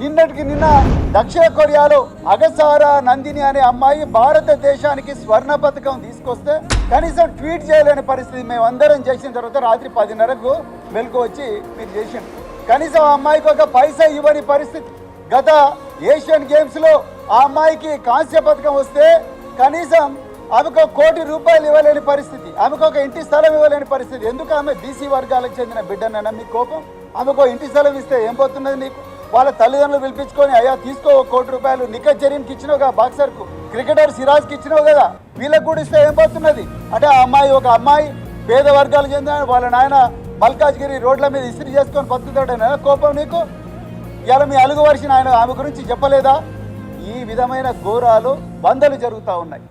నిన్నటికి నిన్న దక్షిణ కొరియాలో అగసారా నందిని అనే అమ్మాయి భారతదేశానికి స్వర్ణ పథకం తీసుకొస్తే కనీసం ట్వీట్ చేయలేని పరిస్థితి మేమందరం చేసిన తర్వాత రాత్రి పదిన్నరకు మెలకు వచ్చి మీరు చేసిండు కనీసం ఆ అమ్మాయికి ఒక పైసా ఇవ్వని పరిస్థితి. గత ఏషియన్ గేమ్స్లో ఆ అమ్మాయికి కాంస్య పథకం వస్తే కనీసం ఆమెకు కోటి రూపాయలు ఇవ్వలేని పరిస్థితి. ఆమెకు ఒక ఇంటి స్థలం ఇవ్వలేని పరిస్థితి. ఎందుకు ఆమె బీసీ వర్గాలకు చెందిన బిడ్డనన్నా మీ కోపం? ఆమెకు ఇంటి స్థలం ఇస్తే ఏం పోతున్నది నీకు? వాళ్ళ తల్లిదండ్రులు పిలిపించుకొని అయ్యా తీసుకో కోటి రూపాయలు. నిఖత్ జరీన్కి ఇచ్చినావు కదా బాక్సర్కు. క్రికెటర్ సిరాజ్కి ఇచ్చినావు కదా. వీళ్ళకు కూడా ఇస్తే ఏం పోతున్నది? అంటే ఆ అమ్మాయి ఒక అమ్మాయి పేద వర్గాలు చెందిన వాళ్ళ నాయన మల్కాజ్గిరి రోడ్ల మీద ఇస్త్రీ చేసుకొని బతుకుతాడనే కోపం నీకు? ఇవాళ మీ అలుగు వరిసిన ఆయన ఆమె గురించి చెప్పలేదా? ఈ విధమైన ఘోరాలు వందలు జరుగుతూ ఉన్నాయి.